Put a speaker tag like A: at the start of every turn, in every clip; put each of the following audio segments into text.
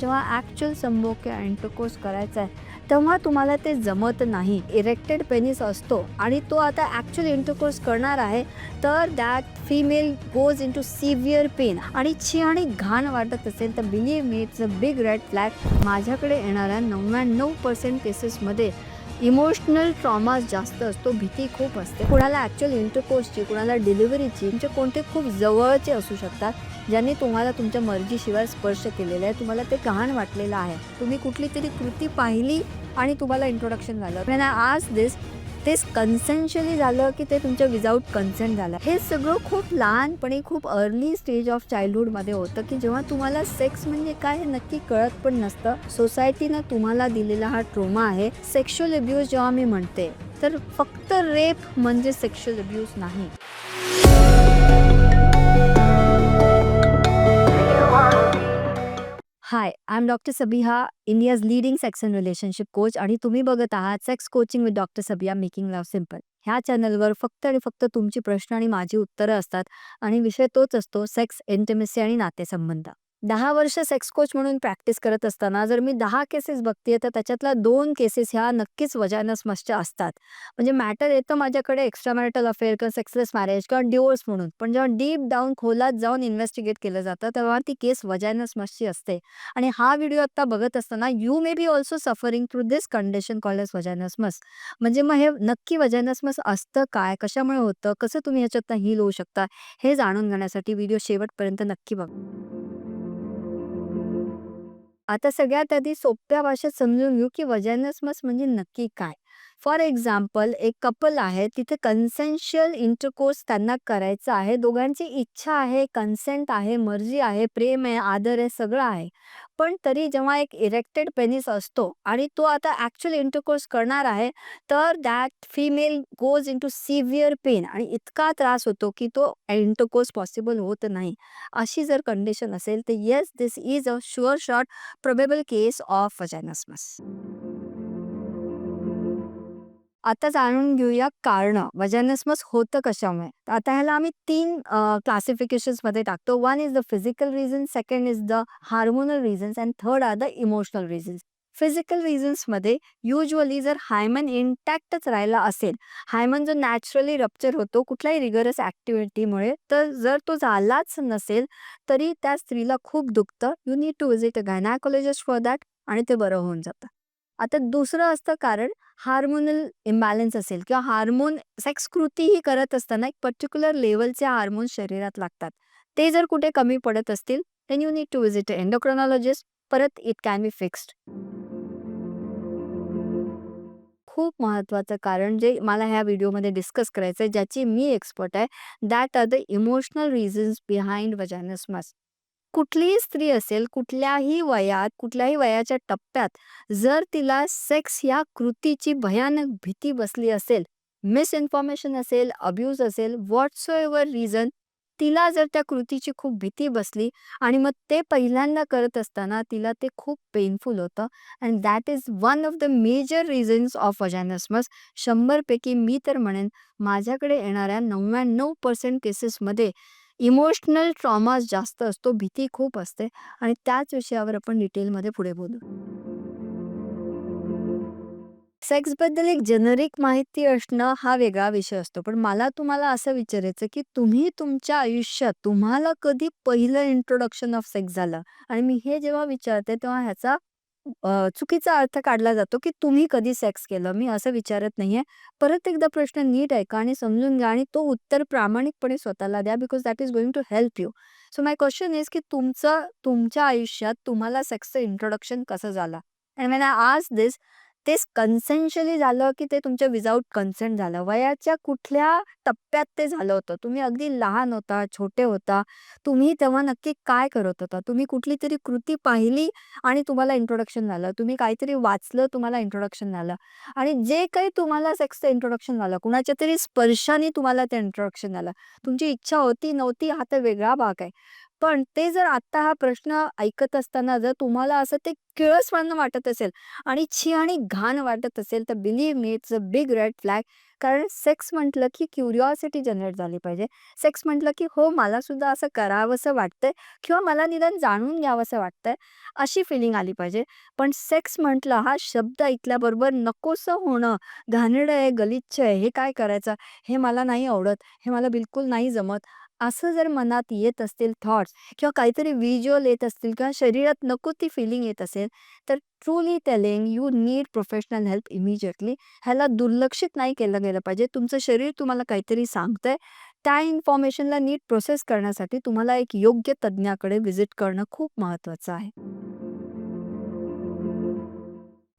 A: जेव्हा ॲक्च्युअल संभोग किंवा इंटरकोर्स करायचा आहे तेव्हा तुम्हाला ते जमत नाही. इरेक्टेड पेनिस असतो आणि तो आता ॲक्च्युअल इंटरकोर्स करणार आहे तर that female goes into severe pain आणि छी आणि घाण वाटत असेल तर believe me it's a big red flag माझ्याकडे येणाऱ्या नव्याण्णव पर्सेंट केसेसमध्ये इमोशनल ट्रॉमा जास्त असतो भीती खूप असते. कुणाला ॲक्च्युअल इंटरकोर्सची कुणाला डिलिव्हरीची तुमचे कोणते खूप जवळचे असू शकतात ज्यांनी तुम्हाला तुमच्या मर्जीशिवाय स्पर्श केलेला आहे. तुम्हाला ते गहाण वाटलेलं आहे. तुम्ही कुठली तरी कृती पाहिली आणि तुम्हाला इंट्रोडक्शन झालं. आज दिस तेच ते कन्सेन्शली झालं की ते तुमच्या विदाऊट कन्सेंट झालं. हे सगळं खूप लहानपणी खूप अर्ली स्टेज ऑफ चाइल्डहूडमध्ये होतं की जेव्हा तुम्हाला सेक्स म्हणजे काय हे नक्की कळत पण नसतं. सोसायटीनं तुम्हाला दिलेला हा ट्रोमा आहे. सेक्शुअल अब्यूज जेव्हा मी म्हणते तर फक्त रेप म्हणजे सेक्शुअल अब्यूज नाही. Hi I am doctor Sabiha India's leading sex and relationship coach आणि तुम्ही बघत आहात sex coaching with doctor Sabiha making love simple ह्या चॅनलवर फक्त आणि फक्त तुमची प्रश्न आणि माझी उत्तरं असतात आणि विषय तोच असतो सेक्स इंटिमेसी आणि नातेसंबंध. दहा वर्ष सेक्स कोच म्हणून प्रॅक्टिस करत असताना जर मी दहा केसेस बघते तर त्याच्यातल्या दोन केसेस ह्या नक्कीच वजानस असतात. म्हणजे मॅटर येतं माझ्याकडे एक्स्ट्रा मॅरिटल अफेअर किंवा सेक्सलेस मॅरेज किंवा डिवोर्स म्हणून. पण जेव्हा डीप डाऊन खोलात जाऊन इन्व्हेस्टिगेट केलं जातं तेव्हा ती केस वजानस मस्टची असते. आणि हा व्हिडिओ आता बघत असताना you may be also suffering through this condition called as vaginismus. म्हणजे मग हे नक्की वजानस मस असतं काय? कशामुळे होतं? कसं तुम्ही ह्याच्यातनं हील होऊ शकता? हे जाणून घेण्यासाठी व्हिडिओ शेवटपर्यंत नक्की बघ. आता सगळ्यात आधी सोप्या भाषेत समजून घेऊ की वजानस मस म्हणजे नक्की काय. फॉर एक्झाम्पल एक कपल आहे तिथे कन्सेन्शियल इंटरकोर्स त्यांना करायचं आहे. दोघांची इच्छा आहे कन्सेंट आहे मर्जी आहे प्रेम आहे आदर आहे सगळं आहे. पण तरी जेव्हा एक इरेक्टेड पेनिस असतो आणि तो आता ॲक्च्युअल इंटरकोर्स करणार आहे तर that female goes into severe pain आणि इतका त्रास होतो की तो इंटरकोर्स पॉसिबल होत नाही. अशी जर कंडिशन असेल तर yes this is a sure shot probable case of vaginismus आता जाणून घेऊया कारण. वजनसमस होतं कशामुळे? तर आता ह्याला आम्ही तीन क्लासिफिकेशन्समध्ये टाकतो. One is the physical reason second is the hormonal reasons and third are the emotional reasons physical रिझन्समध्ये usually जर हायमन इंटॅक्टच राहिला असेल हायमन जो नॅचरली रप्चर होतो कुठल्याही रिगरस ॲक्टिव्हिटीमुळे तर जर तो झालाच नसेल तरी त्या स्त्रीला खूप दुखतं. You need to visit a gynaecologist for that आणि ते बरं होऊन जातं. आता दुसरं असतं कारण हार्मोनल इम्बॅलन्स असेल किंवा हार्मोन सेक्स कृतीही करत असताना एक पर्टिक्युलर लेवलचे हार्मोन शरीरात लागतात. ते जर कुठे कमी पडत असतील then you need to visit endocrinologist परत इट कॅन बी फिक्स्ड खूप महत्त्वाचं कारण जे मला ह्या व्हिडिओमध्ये डिस्कस करायचं आहे ज्याची मी एक्सपर्ट आहे that are the emotional reasons behind vaginismus कुठलीही स्त्री असेल कुठल्याही वयात कुठल्याही वयाच्या टप्प्यात जर तिला सेक्स या कृतीची भयानक भीती बसली असेल मिसइन्फॉर्मेशन असेल अब्यूज असेल व्हॉट्सो एव्हर रिझन तिला जर त्या कृतीची खूप भीती बसली आणि मग ते पहिल्यांदा करत असताना तिला ते खूप पेनफुल होतं. And that is one of the major reasons of vaginismus शंभरपैकी मी तर म्हणेन माझ्याकडे येणाऱ्या नव्याण्णव पर्सेंट केसेसमध्ये इमोशनल ट्रॉमा जास्त असतो भीती खूप असते आणि त्याच विषयावर आपण डिटेलमध्ये पुढे बोलू. सेक्सबद्दल एक जनरिक माहिती असणं हा वेगळा विषय असतो. पण मला तुम्हाला असं विचारायचं की तुम्ही तुमच्या आयुष्यात तुम्हाला कधी पहिलं इंट्रोडक्शन ऑफ सेक्स झालं? आणि मी हे जेव्हा विचारते तेव्हा ह्याचा अ, चुकीचा अर्थ काढला जातो की तुम्ही कधी सेक्स केलं? मी असं विचारत नाहीये. परत एकदा प्रश्न नीट ऐका आणि समजून घ्या आणि तो उत्तर प्रामाणिकपणे स्वतःला द्या because that is going to help you so my question is की तुमचं तुमच्या आयुष्यात तुम्हाला सेक्सचं इंट्रोडक्शन कसं झालं? अँड वेन आय आज दिस ते कन्सेन्शली झालं की ते तुमच्या विदाऊट कन्सेंट झालं. वयाच्या कुठल्या टप्प्यात ते झालं होतं? तुम्ही अगदी लहान होता छोटे होता. तुम्ही तेव्हा नक्की काय करत होता? तुम्ही कुठली तरी कृती पाहिली आणि तुम्हाला इंट्रोडक्शन झालं. तुम्ही काहीतरी वाचलं तुम्हाला इंट्रोडक्शन झालं. आणि जे काही तुम्हाला सेक्सचं इंट्रोडक्शन झालं कुणाच्या तरी स्पर्शाने तुम्हाला ते इंट्रोडक्शन झालं. तुमची इच्छा होती नव्हती हा तर वेगळा भाग आहे. पण ते जर आत्ता हा प्रश्न ऐकत असताना जर तुम्हाला असं ते किळसवाणं वाटत असेल आणि छी आणि घाण वाटत असेल, तर believe me it's a big red flag. कारण सेक्स म्हटलं की क्युरिओसिटी जनरेट झाली पाहिजे. सेक्स म्हटलं की हो, मला सुद्धा असं करावंसं वाटतंय किंवा मला निदान जाणून घ्यावंसं वाटतंय, अशी फिलिंग आली पाहिजे. पण सेक्स म्हटलं हा शब्द ऐकल्याबरोबर नकोसं होणं, घाणेरडं आहे, गलिच्छ आहे, हे काय करायचं, हे मला नाही आवडत, हे मला बिलकुल नाही जमत, असं जर मनात येत असतील थॉट्स किंवा काहीतरी व्हिज्युअल येत असतील किंवा शरीरात नको ती फिलिंग येत असेल, तर truly telling you need professional help immediately ह्याला दुर्लक्षित नाही केलं गेलं पाहिजे. तुमचं शरीर तुम्हाला काहीतरी सांगतंय, त्या इन्फॉर्मेशनला नीट प्रोसेस करण्यासाठी तुम्हाला एक योग्य तज्ञाकडे व्हिजिट करणं खूप महत्त्वाचं आहे.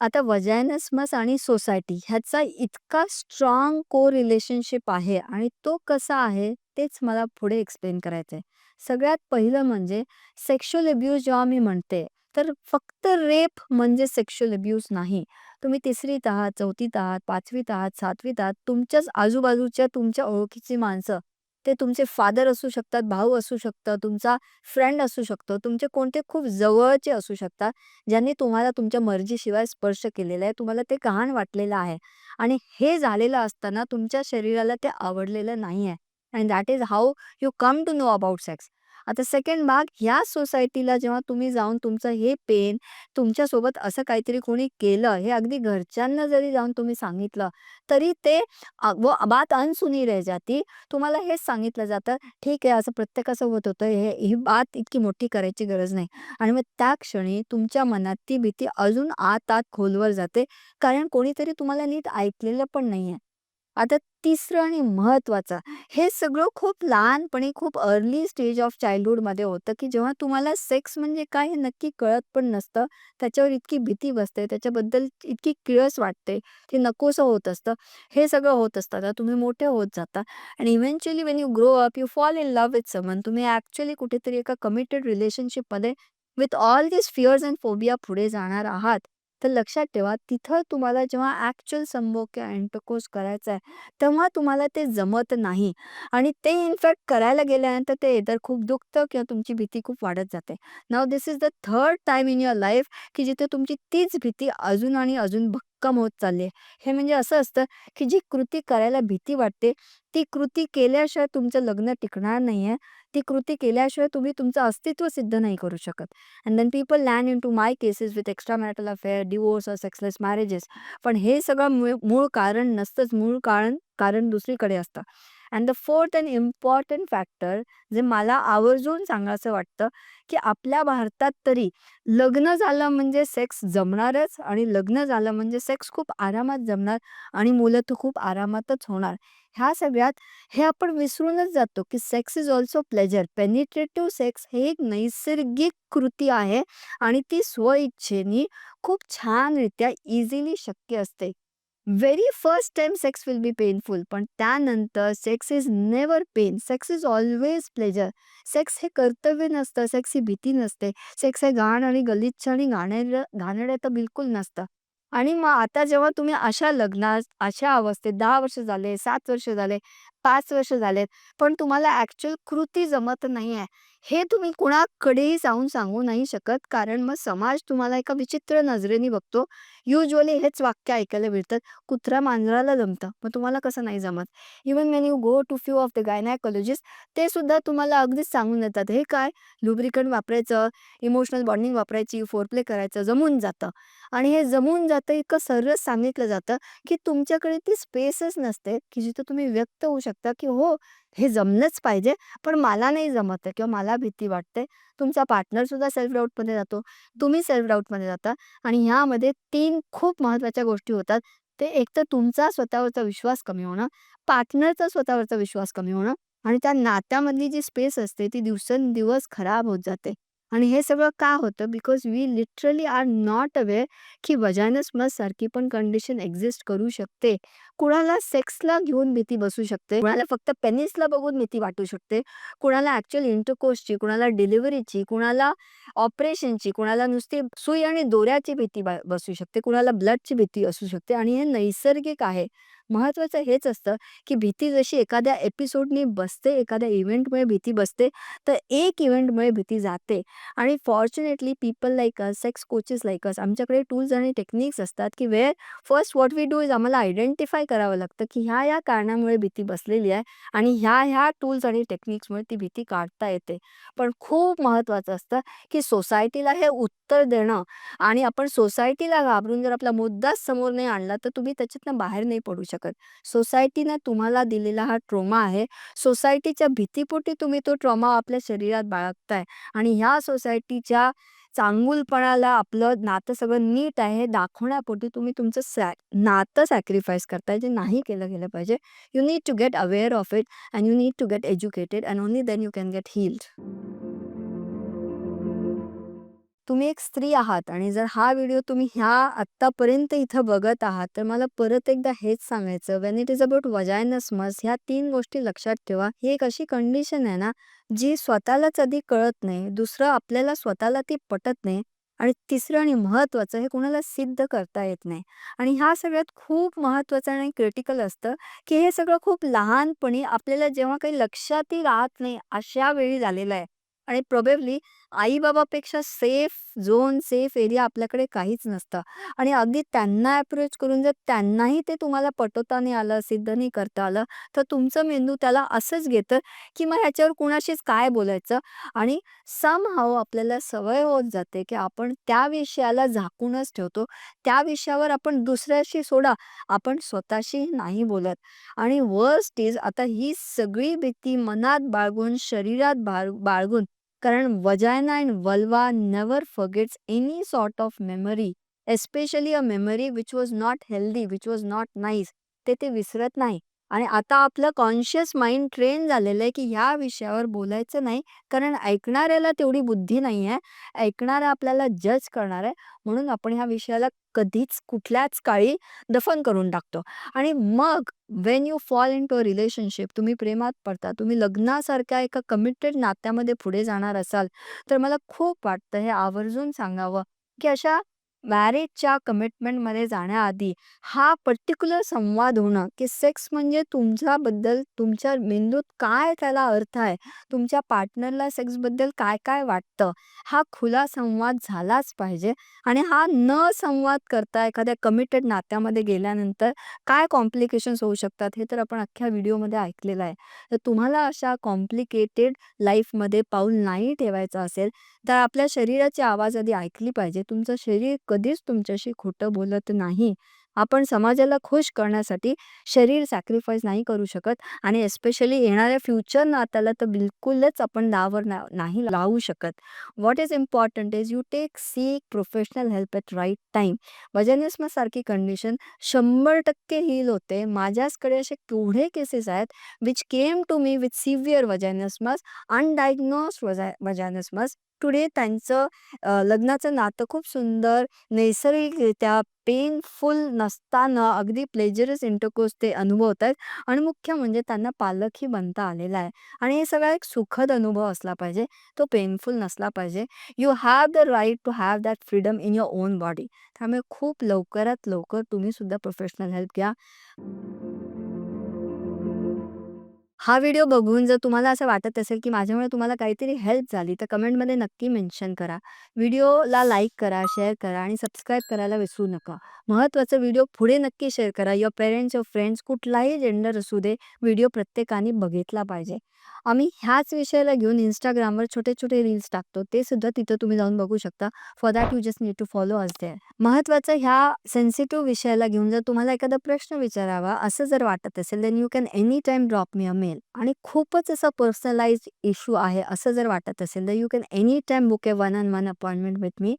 A: आता वजायनसमस आणि सोसायटी ह्याचा इतका स्ट्राँग को रिलेशनशिप आहे आणि तो कसा आहे, तेच मला पुढे एक्सप्लेन करायचं आहे सगळ्यात पहिलं म्हणजे सेक्शुअल अब्यूज जेव्हा मी म्हणते, तर फक्त रेप म्हणजे सेक्शुअल अब्यूज नाही. तुम्ही तिसरीत आहात, चौथीत आहात, पाचवीत आहात, सातवीत आहात, तुमच्याच आजूबाजूच्या तुमच्या ओळखीची माणसं, ते तुमचे फादर असू शकतात, भाऊ असू शकतं, तुमचा फ्रेंड असू शकतो, तुमचे कोणते खूप जवळचे असू शकतात, ज्यांनी तुम्हाला तुमच्या मर्जीशिवाय स्पर्श केलेला आहे, तुम्हाला ते घाण वाटलेलं आहे. आणि हे झालेलं असताना तुमच्या शरीराला ते आवडलेलं नाही आहे. And that is how you come to know about sex. आता सेकंड भाग, ह्या सोसायटीला जेव्हा तुम्ही जाऊन तुमचं हे पेन, तुमच्यासोबत असं काहीतरी कोणी केलं, हे अगदी घरच्यांना जरी जाऊन तुम्ही सांगितलं, तरी ते व वो बात अनसुनी रह जाती. तुम्हाला हेच सांगितलं जातं, ठीक आहे, असं प्रत्येकाचं होत होतं, हे ही बात इतकी मोठी करायची गरज नाही आणि मग त्या क्षणी तुमच्या मनात ती भीती अजून आत-आत खोलवर जाते, कारण कोणीतरी तुम्हाला नीट ऐकलेलं पण नाहीये. आता तिसरं आणि महत्त्वाचं, हे सगळं खूप लहानपणी, खूप अर्ली स्टेज ऑफ चाइल्डहूडमध्ये होतं, की जेव्हा तुम्हाला सेक्स म्हणजे काय हे नक्की कळत पण नसतं. त्याच्यावर इतकी भीती बसते, त्याच्याबद्दल इतकी किळस वाटते, ते नकोसं होत असतं. हे सगळं होत असताना तुम्ही मोठे होत जाता आणि eventually Wien you grow up, you fall in love with someone तुम्ही ॲक्च्युली कुठेतरी एका कमिटेड रिलेशनशिपमध्ये with all this fears and phobia पुढे जाणार आहात. तर लक्षात ठेवा, तिथं तुम्हाला जेव्हा ॲक्च्युअल संभोग किंवा इंटरकोर्स करायचा आहे, तेव्हा तुम्हाला ते जमत नाही आणि ते इनफॅक्ट करायला गेल्यानंतर ते इतर खूप दुखतं किंवा तुमची भीती खूप वाढत जाते. Now this is the third time in your life, की जिथे तुमची तीच भीती अजून आणि अजून भक्कम होत चालली आहे. हे म्हणजे असं असतं, की जी कृती करायला भीती वाटते, ती कृती केल्याशिवाय तुमचं लग्न टिकणार नाही आहे ती कृती केल्याशिवाय तुम्ही तुमचं अस्तित्व सिद्ध नाही करू शकत. And then people land to my cases with extra marital affair, divorce or sexless marriages. पण हे सगळं मूळ मूळ कारण नसतंच, मूळ कारण कारण दुसरीकडे असतं. And the fourth and important factor, जे मला आवर्जून सांगावसं वाटतं, की आपल्या भारतात तरी लग्न झालं म्हणजे सेक्स जमणारच आणि लग्न झालं म्हणजे सेक्स खूप आरामात जमणार आणि मुलं तर खूप आरामातच होणार. ह्या सगळ्यात हे आपण विसरूनच जातो, की sex is also pleasure. Penetrative sex हे एक नैसर्गिक कृती आहे आणि ती स्वइच्छेनी खूप छानरित्या इझिली शक्य असते. Very first time sex will be painful, पण त्यानंतर sex is never pain. Sex is always pleasure. Sex हे कर्तव्य नसतं, सेक्स ही भीती नसते. सेक्स हे घाण आणि गलिच्छ आणि घाणेर घाणेरडं तर बिलकुल नसतं. आणि मग आता जेव्हा तुम्ही अशा लग्नात, अशा अवस्थेत दहा वर्ष झाले, सात वर्ष झाले, पाच वर्ष झालेत, पण तुम्हाला ॲक्च्युअल कृती जमत नाही आहे हे तुम्ही कुणाकडेही जाऊन सांगू नाही शकत, कारण मग समाज तुम्हाला एका विचित्र नजरेने बघतो. युजली हेच वाक्य ऐकायला मिळतात, "कुत्रा मांजराला जमतं, मग तुम्हाला कसं नाही जमत?" Even when you go to few of the gynaecologist ते सुद्धा तुम्हाला अगदीच सांगून देतात, "हे काय, लुब्रिकंट वापरायचं, इमोशनल बॉन्डिंग वापरायची, फोरप्ले करायचं, जमून जातं." आणि हे जमून जातं इतकं सर्रास सांगितलं जातं, की तुमच्याकडे ती स्पेसच नसते, की जिथं तुम्ही व्यक्त होऊ शकता, की "हो, हे जमलंच पाहिजे, पण मला नाही जमत आहे किंवा मला भीती वाटते." तुमचा पार्टनरसुद्धा सेल्फ डाऊटमध्ये जातो, तुम्ही सेल्फ डाऊटमध्ये जाता आणि ह्यामध्ये तीन खूप महत्त्वाच्या गोष्टी होतात. ते एक तर तुमचा स्वतःवरचा विश्वास कमी होणं, पार्टनरचा स्वतःवरचा विश्वास कमी होणं आणि त्या नात्यामधली जी स्पेस असते, ती दिवसेंदिवस खराब होत जाते. आणि हे सगळं का होतं? Because we literally are not aware, की व्हजायनसमससारखी पण कंडिशन एक्झिस्ट करू शकते. कुणाला सेक्सला घेऊन भीती बसू शकते, कुणाला फक्त पेनिसला बघून भीती वाटू शकते, कुणाला ॲक्चुअल इंटरकोर्सची, कुणाला डिलिव्हरीची, कुणाला ऑपरेशनची, कुणाला नुसती सुई आणि दोऱ्याची भीती बसू शकते, कुणाला ब्लडची भीती असू शकते आणि हे नैसर्गिक आहे. महत्त्वाचं हेच असतं, की भीती जशी एखाद्या एपिसोडनी बसते, एखाद्या इव्हेंटमुळे भीती बसते, तर एक इव्हेंटमुळे भीती जाते आणि fortunately people like us, sex coaches like us आमच्याकडे टूल्स आणि टेक्निक्स असतात, की where first what we do is आम्हाला आयडेंटिफाय करावं लागतं, की ह्या-ह्या कारणामुळे भीती बसलेली आहे आणि ह्या-ह्या टूल्स आणि टेक्निक्समुळे ती भीती काढता येते. पण खूप महत्त्वाचं असतं, की सोसायटीला हे उत्तर देणं आणि आपण सोसायटीला घाबरून जर आपला मुद्दाच समोर नाही आणला, तर तुम्ही त्याच्यातनं बाहेर नाही पडू शकत. सोसायटीने तुम्हाला दिलेला हा ट्रॉमा आहे. सोसायटीच्या भीतीपोटी तुम्ही तो ट्रॉमा आपल्या शरीरात बाळगताय आणि ह्या सोसायटीच्या चांगुलपणाला आपलं नातं सगळं नीट आहे हे दाखवण्यापोटी तुम्ही तुमचं सॅ नातं सॅक्रिफाईस करताय, जे नाही केलं गेलं पाहिजे. You need to get aware of it and you need to get educated and only then you can get healed. तुम्ही एक स्त्री आहात आणि जर हा व्हिडिओ तुम्ही ह्या आत्तापर्यंत इथं बघत आहात, तर मला परत एकदा हेच सांगायचं. When it is about vaginismus ह्या तीन गोष्टी लक्षात ठेवा. ही एक अशी कंडिशन आहे ना, जी स्वतःलाच आधी कळत नाही, दुसरं आपल्याला स्वतःला ती पटत नाही आणि तिसरं आणि महत्त्वाचं हे कुणाला सिद्ध करता येत नाही. आणि ह्या सगळ्यात खूप महत्त्वाचं आणि क्रिटिकल असतं, की हे सगळं खूप लहानपणी आपल्याला जेव्हा काही लक्षातही राहत नाही, अशा वेळी झालेलं आहे. आणि प्रोबेबली आई-बाबापेक्षा सेफ झोन, सेफ एरिया आपल्याकडे काहीच नसतं. आणि अगदी त्यांना अप्रोच करून जर त्यांनाही ते तुम्हाला पटवता नाही आलं, सिद्ध नाही करता आलं, तर तुमचं मेंदू त्याला असंच घेतं, की मग ह्याच्यावर कुणाशीच काय बोलायचं? आणि सम हाव आपल्याला सवय होत जाते, की आपण त्या विषयाला झाकूनच ठेवतो. त्या विषयावर आपण दुसऱ्याशी सोडा, आपण स्वतःशी नाही बोलत. आणि वर्स्ट इज आता ही सगळी भीती मनात बाळगून, शरीरात बाळ बाळगून कारण vagina and vulva never forgets any sort of memory, especially a memory which was not healthy, which was not nice. ते ते विसरत नाही आणि आता आपलं कॉन्शियस माइंड ट्रेन झालेलं आहे, की ह्या विषयावर बोलायचं नाही, कारण ऐकणाऱ्याला तेवढी बुद्धी नाही आहे. ऐकणारा आपल्याला जज करणार आहे, म्हणून आपण ह्या विषयाला कधीच कुठल्याच काळी दफन करून टाकतो आणि मग when you fall into a relationship, तुम्ही प्रेमात पडता, तुम्ही लग्नासारख्या एका कमिटेड नात्यामध्ये पुढे जाणार असाल, तर मला खूप वाटतं हे आवर्जून सांगावं, की अशा मॅरेजच्या कमिटमेंटमध्ये जाण्याआधी हा पर्टिक्युलर संवाद होणं, की सेक्स म्हणजे तुमच्याबद्दल तुमच्या मेंदूत काय त्याला अर्थ आहे, तुमच्या पार्टनरला सेक्सबद्दल काय-काय वाटतं, हा खुला संवाद झालाच पाहिजे आणि हा न संवाद करता एखाद्या कमिटेड नात्यामध्ये गेल्यानंतर काय कॉम्प्लिकेशन्स होऊ शकतात, हे तर आपण अख्ख्या व्हिडिओमध्ये ऐकलेलं आहे. तर तुम्हाला अशा कॉम्प्लिकेटेड लाईफमध्ये पाऊल नाही ठेवायचं असेल, तर आपल्या शरीराची आवाज आधी ऐकली पाहिजे. तुमचं शरीर कधीच तुमच्याशी खोटं बोलत नाही. आपण समाजाला खुश करण्यासाठी शरीर सॅक्रिफाईस नाही करू शकत आणि एस्पेशली येणाऱ्या फ्युचर नात्याला तर बिलकुलच आपण दावर ना नाही लावू शकत. What is important is you take seek professional help at right time. व्हाजानिझमसारखी condition 100% heal होते. माझ्याचकडे असे केवढे केसेस आहेत, which came to me with severe vaginismus, undiagnosed वजा व्हाजानिझमस. टुडे त्यांचं लग्नाचं नातं खूप सुंदर, नैसर्गिकरित्या पेनफुल नसताना अगदी प्लेजरस इंटरकोर्स ते अनुभवत आहेत आणि मुख्य म्हणजे त्यांना पालकही बनता आलेला आहे आणि हे सगळा एक सुखद अनुभव असला पाहिजे, तो पेनफुल नसला पाहिजे. You have the right to have that freedom in your own body. त्यामुळे खूप लवकरात लवकर तुम्ही सुद्धा प्रोफेशनल हेल्प घ्या. हा व्हिडिओ बघून जर तुम्हाला असं वाटत असेल, की माझ्यामुळे तुम्हाला काहीतरी हेल्प झाली, तर कमेंटमध्ये नक्की मेन्शन करा. व्हिडिओला लाईक करा, शेअर करा आणि सबस्क्राईब करायला विसरू नका. महत्त्वाचा व्हिडिओ पुढे नक्की शेअर करा. युअर पेरेंट्स, युअर फ्रेंड्स, कुठलाही जेंडर असू दे, व्हिडिओ प्रत्येकाने बघितला पाहिजे. आम्ही ह्याच विषयाला घेऊन इंस्टाग्रामवर छोटे-छोटे रील्स टाकतो. ते सुद्धा तिथं तुम्ही जाऊन बघू शकता. For that you just need to follow us there. महत्त्वाचं ह्या सेन्सिटिव्ह विषयाला घेऊन जर तुम्हाला एखादा प्रश्न विचारावा असं जर वाटत असेल, then you can any time drop me a मिळेल आणि खूपच असा पर्सनलाइज इश्यू आहे असं जर वाटत असेल, तर you can any time book a one and one appointment with me.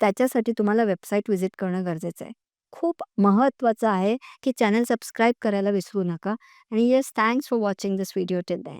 A: त्याच्यासाठी तुम्हाला वेबसाईट व्हिजिट करणं गरजेचं आहे. खूप महत्त्वाचं आहे, की चॅनल सबस्क्राईब करायला विसरू नका आणि yes thanks for watching this video till then